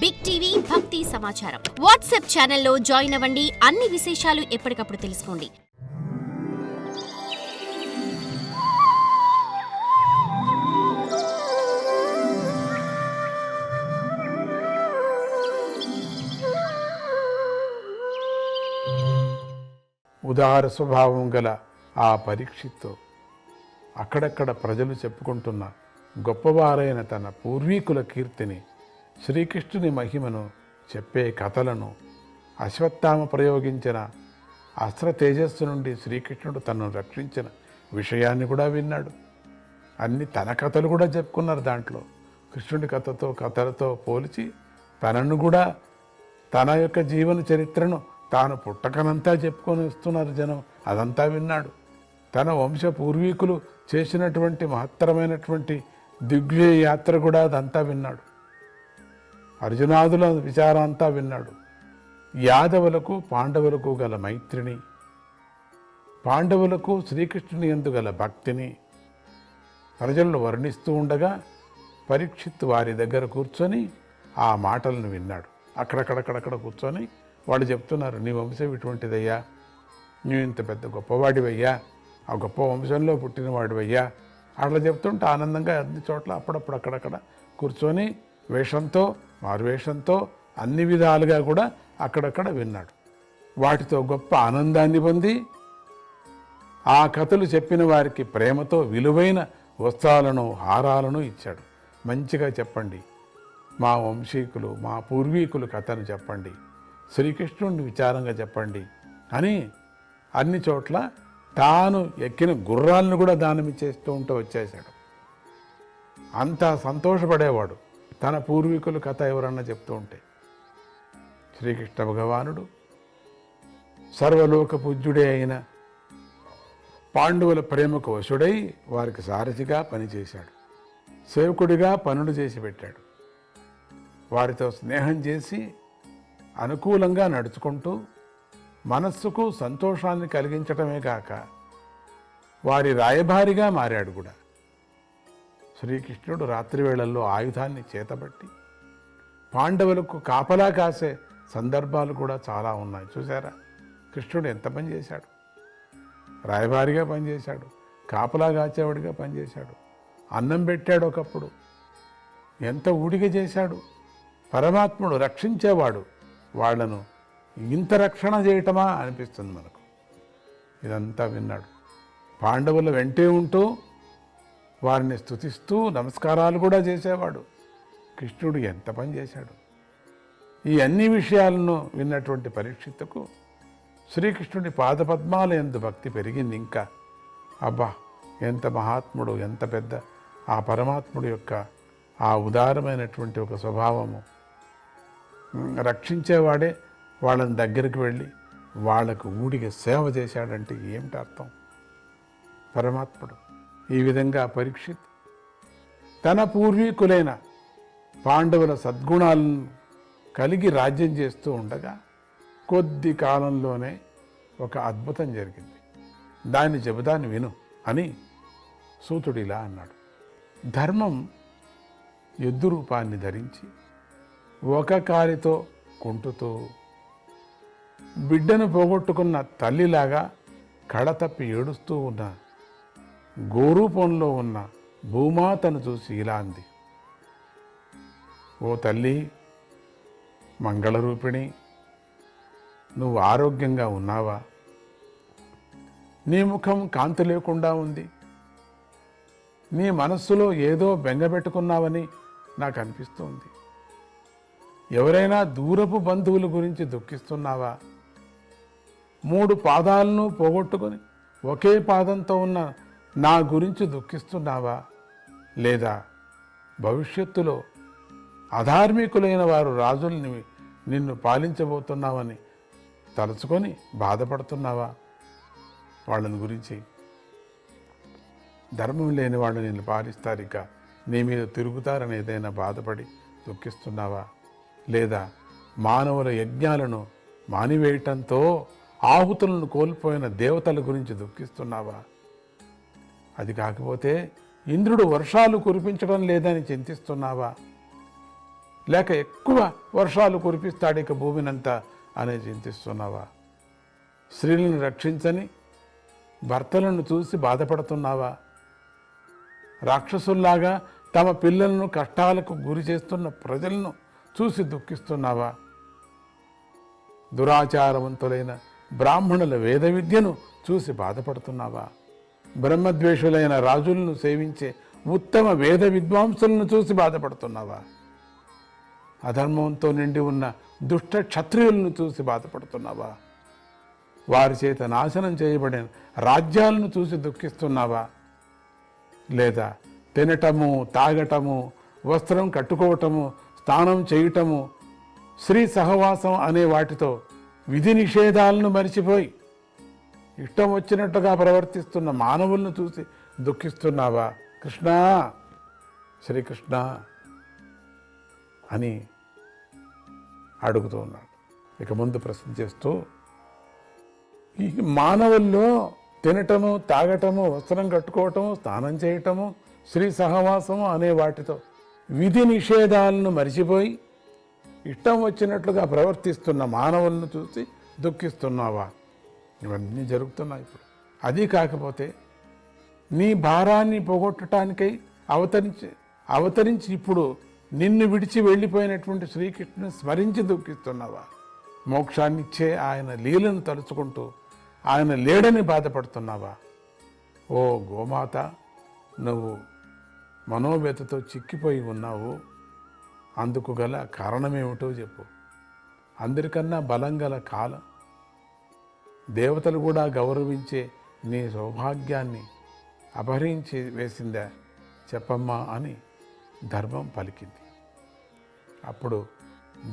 Big TV భక్తి సమాచారం WhatsApp ఛానల్లో జాయిన్ అవ్వండి. అన్ని విశేషాలు ఎప్పటికప్పుడు తెలుసుకోండి. ఉదార స్వభావం గల ఆ పరీక్షిత్తు అక్కడక్కడ ప్రజలు చెప్పుకుంటున్న గొప్పవారైన తన పూర్వీకుల కీర్తిని శ్రీకృష్ణుని మహిమను చెప్పే కథలను అశ్వత్థామ ప్రయోగించిన అస్త్ర తేజస్సు నుండి శ్రీకృష్ణుడు తనను రక్షించిన విషయాన్ని కూడా విన్నాడు. అన్ని తన కథలు కూడా చెప్పుకున్నారు దాంట్లో. కృష్ణుడి కథతో కథలతో పోల్చి తనను కూడా తన యొక్క జీవన చరిత్రను తాను పుట్టకనంతా చెప్పుకొని వస్తున్నారు జనం. అదంతా విన్నాడు. తన వంశ పూర్వీకులు చేసినటువంటి మహత్తరమైనటువంటి దిగ్విజయ యాత్ర కూడా అదంతా విన్నాడు. అర్జునాదుల విచారం అంతా విన్నాడు. యాదవులకు పాండవులకు గల మైత్రిని పాండవులకు శ్రీకృష్ణుని ఎందు గల భక్తిని ప్రజలను వర్ణిస్తూ ఉండగా పరీక్షిత్ వారి దగ్గర కూర్చొని ఆ మాటలను విన్నాడు. అక్కడక్కడక్కడక్కడ కూర్చొని వాళ్ళు చెప్తున్నారు నీ వంశం ఇటువంటిదయ్యా. నువ్వు ఇంత పెద్ద గొప్పవాడివయ్యా. ఆ గొప్ప వంశంలో పుట్టినవాడివయ్యా. అట్లా చెప్తుంటే ఆనందంగా అన్ని చోట్ల అప్పుడప్పుడు అక్కడక్కడ కూర్చొని వేషంతో మారువేషంతో అన్ని విధాలుగా కూడా అక్కడక్కడ విన్నాడు. వాటితో గొప్ప ఆనందాన్ని పొంది ఆ కథలు చెప్పిన వారికి ప్రేమతో విలువైన వస్త్రాలను హారాలను ఇచ్చాడు. మంచిగా చెప్పండి. మా వంశీకులు మా పూర్వీకులు కథను చెప్పండి. శ్రీకృష్ణుడిని విచారంగా చెప్పండి అని అన్ని చోట్ల తాను ఎక్కిన గుర్రాలను కూడా దానమి చేస్తూ ఉంటూ వచ్చేసాడు అంత సంతోషపడేవాడు. తన పూర్వీకులు కథ ఎవరన్నా చెప్తూ ఉంటే. శ్రీకృష్ణ భగవానుడు సర్వలోక పూజ్యుడే అయిన పాండవుల ప్రేమకు వశుడై వారికి సారథిగా పనిచేశాడు. సేవకుడిగా పనులు చేసి పెట్టాడు. వారితో స్నేహం చేసి అనుకూలంగా నడుచుకుంటూ మనస్సుకు సంతోషాన్ని కలిగించటమే కాక వారి రాయభారిగా మారాడు కూడా. శ్రీకృష్ణుడు రాత్రి వేళల్లో ఆయుధాన్ని చేతబట్టి పాండవులకు కాపలా కాసే సందర్భాలు కూడా చాలా ఉన్నాయి. చూసారా కృష్ణుడు ఎంత పని చేశాడు? రాయబారిగా పనిచేశాడు కాపలా కాచేవాడిగా పనిచేశాడు అన్నం పెట్టాడు ఒకప్పుడు. ఎంత ఊడిగ చేశాడు? పరమాత్ముడు రక్షించేవాడు. వాళ్ళను ఇంత రక్షణ చేయటమా అనిపిస్తుంది మనకు. ఇదంతా విన్నాడు. పాండవుల వెంటే ఉంటూ వారిని స్తుతిస్తూ నమస్కారాలు కూడా చేసేవాడు. కృష్ణుడు ఎంత పని చేశాడు? ఈ అన్ని విషయాలను విన్నటువంటి పరీక్షిత్తుకు శ్రీకృష్ణుడి పాదపద్మాల ఎందు భక్తి పెరిగింది ఇంకా. అబ్బా ఎంత మహాత్ముడు ఎంత పెద్ద ఆ పరమాత్ముడు యొక్క ఆ ఉదారమైనటువంటి ఒక స్వభావము. రక్షించేవాడే వాళ్ళని దగ్గరికి వెళ్ళి వాళ్ళకు ఊడిగా సేవ చేశాడంటే ఏమిటి అర్థం? పరమాత్ముడు ఈ విధంగా పరీక్షిత్. తన పూర్వీకులైన పాండవుల సద్గుణాలను కలిగి రాజ్యం చేస్తూ ఉండగా కొద్ది కాలంలోనే ఒక అద్భుతం జరిగింది. దాన్ని చెబుతాను విను అని సూతుడిలా అన్నాడు. ధర్మం ఎద్దు రూపాన్ని ధరించి ఒక కాలితో కుంటుతూ బిడ్డను పోగొట్టుకున్న తల్లిలాగా కడతప్పి ఏడుస్తూ ఉన్న గోరూపంలో ఉన్న భూమాతను చూసి ఇలా అంది. ఓ తల్లి మంగళరూపిణి నువ్వు ఆరోగ్యంగా ఉన్నావా? నీ ముఖం కాంతి లేకుండా ఉంది. నీ మనస్సులో ఏదో బెంగపెట్టుకున్నావని నాకు అనిపిస్తుంది ఎవరైనా దూరపు బంధువుల గురించి దుఃఖిస్తున్నావా? మూడు పాదాలను పోగొట్టుకొని ఒకే పాదంతో ఉన్న నా గురించి దుఃఖిస్తున్నావా లేదా? భవిష్యత్తులో అధార్మికులైన వారు రాజుల్ని నిన్ను పాలించబోతున్నావని తలుచుకొని బాధపడుతున్నావా? వాళ్ళని గురించి ధర్మం లేని వాళ్ళు నిన్ను పాలిస్తారు ఇక. నీ మీద తిరుగుతారని ఏదైనా బాధపడి దుఃఖిస్తున్నావా? లేదా మానవుల యజ్ఞాలను మానివేయటంతో ఆహుతులను కోల్పోయిన దేవతల గురించి దుఃఖిస్తున్నావా? అది కాకపోతే ఇంద్రుడు వర్షాలు కురిపించడం లేదని చింతిస్తున్నావా? లేక ఎక్కువ వర్షాలు కురిపిస్తాడు ఇక భూమినంతా అని చింతిస్తున్నావా? స్త్రీలను రక్షించని భర్తలను చూసి బాధపడుతున్నావా? రాక్షసుల్లాగా తమ పిల్లలను కష్టాలకు గురి చేస్తున్న ప్రజలను చూసి దుఃఖిస్తున్నావా? దురాచారవంతులైన బ్రాహ్మణుల వేద విద్యను చూసి బాధపడుతున్నావా? బ్రహ్మద్వేషులైన రాజులను సేవించే ఉత్తమ వేద విద్వాంసులను చూసి బాధపడుతున్నావా? అధర్మంతో నిండి ఉన్న దుష్ట క్షత్రియులను చూసి బాధపడుతున్నావా? వారి చేత నాశనం చేయబడిన రాజ్యాలను చూసి దుఃఖిస్తున్నావా? లేదా తినటము తాగటము వస్త్రం కట్టుకోవటము స్నానం చేయటము స్త్రీ సహవాసం అనే వాటితో విధి నిషేధాలను మరిచిపోయి ఇష్టం వచ్చినట్టుగా ప్రవర్తిస్తున్న మానవులను చూసి దుఃఖిస్తున్నావా? కృష్ణ శ్రీకృష్ణ అని అడుగుతూ ఉన్నాడు. ఇక ముందు ప్రశ్న చేస్తూ ఈ మానవుల్లో తినటము తాగటము వస్త్రం కట్టుకోవటము స్నానం చేయటము శ్రీ సహవాసము అనే వాటితో విధి నిషేధాలను మరిచిపోయి ఇష్టం వచ్చినట్లుగా ప్రవర్తిస్తున్న మానవులను చూసి దుఃఖిస్తున్నావా? ఇవన్నీ జరుగుతున్నాయి ఇప్పుడు. అది కాకపోతే నీ భారాన్ని పోగొట్టడానికై అవతరించి అవతరించి ఇప్పుడు నిన్ను విడిచి వెళ్ళిపోయినటువంటి శ్రీకృష్ణుని స్మరించి దుఃఖిస్తున్నావా? మోక్షాన్నిచ్చే ఆయన లీలను తలుచుకుంటూ ఆయన లేడని బాధపడుతున్నావా? ఓ గోమాత నువ్వు మనోవ్యతతో చిక్కిపోయి ఉన్నావు. అందుకు గల కారణమేమిటో చెప్పు. అందరికన్నా బలం గల కాలం. దేవతలు కూడా గౌరవించే నీ సౌభాగ్యాన్ని అపహరించి వేసిందా చెప్పమ్మా అని ధర్మం పలికింది. అప్పుడు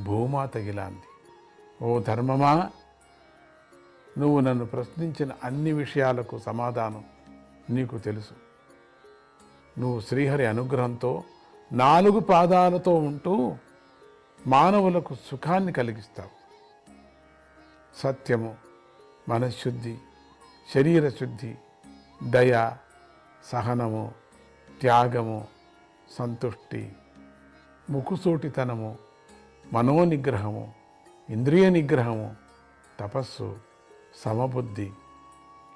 భూమాత ఇలా ఓ ధర్మమా నువ్వు నన్ను ప్రశ్నించిన అన్ని విషయాలకు సమాధానం నీకు తెలుసు. నువ్వు శ్రీహరి అనుగ్రహంతో నాలుగు పాదాలతో ఉంటూ మానవులకు సుఖాన్ని కలిగిస్తావు. సత్యము మనశ్శుద్ధి శరీర శుద్ధి దయ సహనము త్యాగము సంతుష్టి ముకుసూటితనము మనోనిగ్రహము ఇంద్రియ నిగ్రహము తపస్సు సమబుద్ధి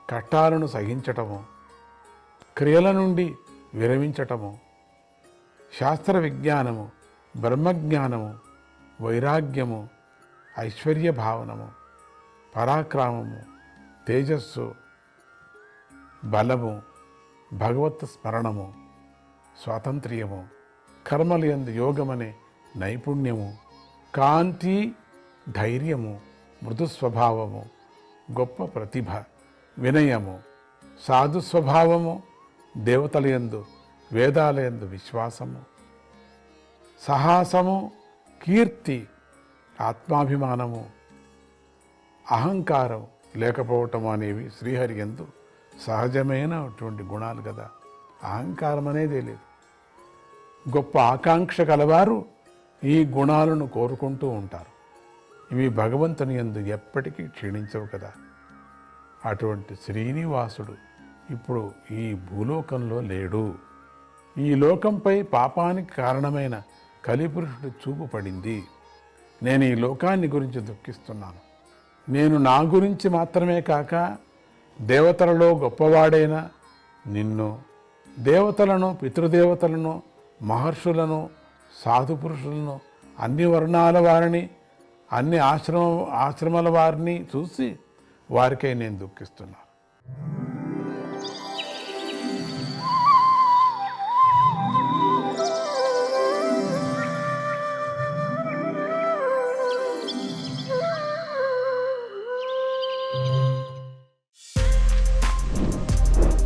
కట్టాలను సహించటము క్రియల నుండి విరమించటము శాస్త్ర విజ్ఞానము బ్రహ్మజ్ఞానము వైరాగ్యము ఐశ్వర్య భావనము. పరాక్రమము తేజస్సు బలము భగవత్ స్మరణము స్వాతంత్ర్యము కర్మలందు యోగమనే నైపుణ్యము కాంతి ధైర్యము మృదు స్వభావము గొప్ప ప్రతిభ వినయము సాధు స్వభావము దేవతలయందు వేదాలయందు విశ్వాసము సాహసము కీర్తి ఆత్మాభిమానము అహంకారం లేకపోవటం అనేవి శ్రీహరి ఎందు సహజమైనటువంటి గుణాలు కదా. అహంకారం అనేదే లేదు. గొప్ప ఆకాంక్ష కలవారు ఈ గుణాలను కోరుకుంటూ ఉంటారు. ఇవి భగవంతుని ఎందు ఎప్పటికీ క్షీణించవు కదా. అటువంటి శ్రీనివాసుడు ఇప్పుడు ఈ భూలోకంలో లేడు. ఈ లోకంపై పాపానికి కారణమైన కలిపురుషుడు చూపు పడింది. నేను ఈ లోకాన్ని గురించి దుఃఖిస్తున్నాను. నేను నా గురించి మాత్రమే కాక దేవతలలో గొప్పవాడైన నిన్ను దేవతలను పితృదేవతలను మహర్షులను సాధు పురుషులను అన్ని వర్ణాల వారిని అన్ని ఆశ్రమ ఆశ్రమాల వారిని చూసి వారికై నేను దుఃఖిస్తున్నాను